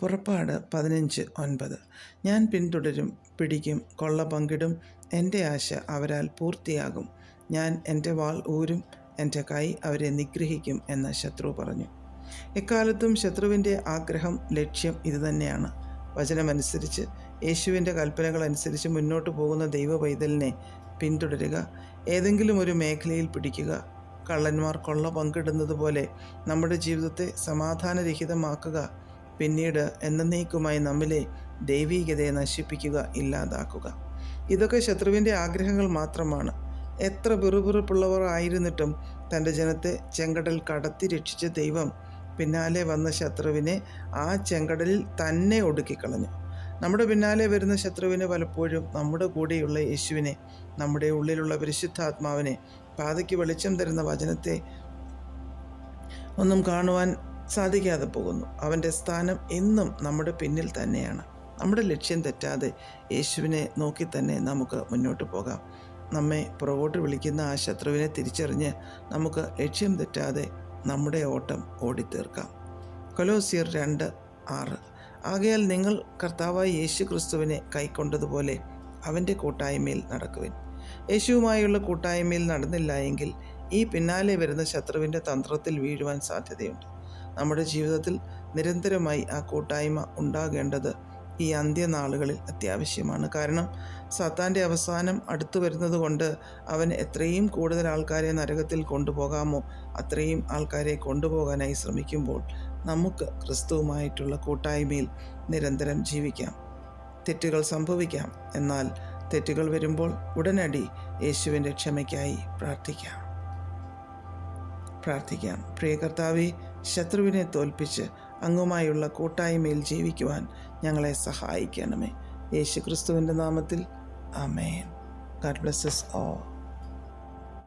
പുറപ്പാട് പതിനഞ്ച് ഒൻപത്. ഞാൻ പിന്തുടരും പിടിക്കും കൊള്ള പങ്കിടും. എന്റെ ആശ അവരാൽ പൂർത്തിയാകും. ഞാൻ എന്റെ വാൾ ഊരും എന്റെ കൈ അവരെ നിഗ്രഹിക്കും എന്ന് ശത്രു പറഞ്ഞു. എക്കാലത്തും ശത്രുവിന്റെ ആഗ്രഹം ലക്ഷ്യം ഇതുതന്നെയാണ്. വചനമനുസരിച്ച് യേശുവിന്റെ കൽപ്പനകൾ അനുസരിച്ച് മുന്നോട്ട് പോകുന്ന ദൈവ പൈതലിനെ പിന്തുടരുക ഏതെങ്കിലും ഒരു മേഖലയിൽ പിടിക്കുക. കള്ളന്മാർ കൊള്ള പങ്കിടുന്നത് പോലെ നമ്മുടെ ജീവിതത്തെ സമാധാനരഹിതമാക്കുക. പിന്നീട് എന്നേക്കുമായി നമ്മിലെ ദൈവീകതയെ നശിപ്പിക്കുക ഇല്ലാതാക്കുക. ഇതൊക്കെ ശത്രുവിന്റെ ആഗ്രഹങ്ങൾ മാത്രമാണ്. എത്ര പിറുപിറുപ്പുള്ളവർ ആയിരുന്നിട്ടും തന്റെ ജനത്തെ ചെങ്കടൽ കടത്തി രക്ഷിച്ച ദൈവം പിന്നാലെ വന്ന ശത്രുവിനെ ആ ചെങ്കടലിൽ തന്നെ ഒടുക്കിക്കളഞ്ഞു. നമ്മുടെ പിന്നാലെ വരുന്ന ശത്രുവിനെ പലപ്പോഴും നമ്മുടെ കൂടെയുള്ള യേശുവിനെ നമ്മുടെ ഉള്ളിലുള്ള പരിശുദ്ധാത്മാവിനെ പാതയ്ക്ക് വെളിച്ചം തരുന്ന വചനത്തെ ഒന്നും കാണുവാൻ സാധിക്കാതെ പോകുന്നു. അവന്റെ സ്ഥാനം എന്നും നമ്മുടെ പിന്നിൽ തന്നെയാണ്. നമ്മുടെ ലക്ഷ്യം തെറ്റാതെ യേശുവിനെ നോക്കി തന്നെ നമുക്ക് മുന്നോട്ട് പോകാം. നമ്മെ പുറകോട്ട് വിളിക്കുന്ന ആ ശത്രുവിനെ തിരിച്ചറിഞ്ഞ് നമുക്ക് ലക്ഷ്യം തെറ്റാതെ നമ്മുടെ ഓട്ടം ഓടിത്തീർക്കാം. കൊലോസിയർ രണ്ട് ആറ്. ആകയാൽ നിങ്ങൾ കർത്താവായ യേശു ക്രിസ്തുവിനെ കൈക്കൊണ്ടതുപോലെ അവന്റെ കൂട്ടായ്മയിൽ നടക്കുവിൻ. യേശുവുമായുള്ള കൂട്ടായ്മയിൽ നടന്നില്ല എങ്കിൽ ഈ പിന്നാലെ വരുന്ന ശത്രുവിന്റെ തന്ത്രത്തിൽ വീഴുവാൻ സാധ്യതയുണ്ട്. നമ്മുടെ ജീവിതത്തിൽ നിരന്തരമായി ആ കൂട്ടായ്മ ഉണ്ടാകേണ്ടത് ഈ അന്ത്യനാളുകളിൽ അത്യാവശ്യമാണ്. കാരണം സത്താന്റെ അവസാനം അടുത്തു വരുന്നത് കൊണ്ട് അവൻ എത്രയും കൂടുതൽ ആൾക്കാരെ നരകത്തിൽ കൊണ്ടുപോകാമോ അത്രയും ആൾക്കാരെ കൊണ്ടുപോകാനായി ശ്രമിക്കുമ്പോൾ നമുക്ക് ക്രിസ്തുവുമായിട്ടുള്ള കൂട്ടായ്മയിൽ നിരന്തരം ജീവിക്കാം. തെറ്റുകൾ സംഭവിക്കാം. എന്നാൽ തെറ്റുകൾ വരുമ്പോൾ ഉടനടി യേശുവിന്റെ ക്ഷമയ്ക്കായി പ്രാർത്ഥിക്കാം. പ്രാർത്ഥിക്കാം. പ്രിയ കർത്താവെ ശത്രുവിനെ തോൽപ്പിച്ച് അങ്ങുമായുള്ള കൂട്ടായ്മയിൽ ജീവിക്കുവാൻ ഞങ്ങളെ സഹായിക്കണമേ. യേശു ക്രിസ്തുവിന്റെ നാമത്തിൽ അമേൻ ഗാഡ് ബ്ലസ്സസ് ഓ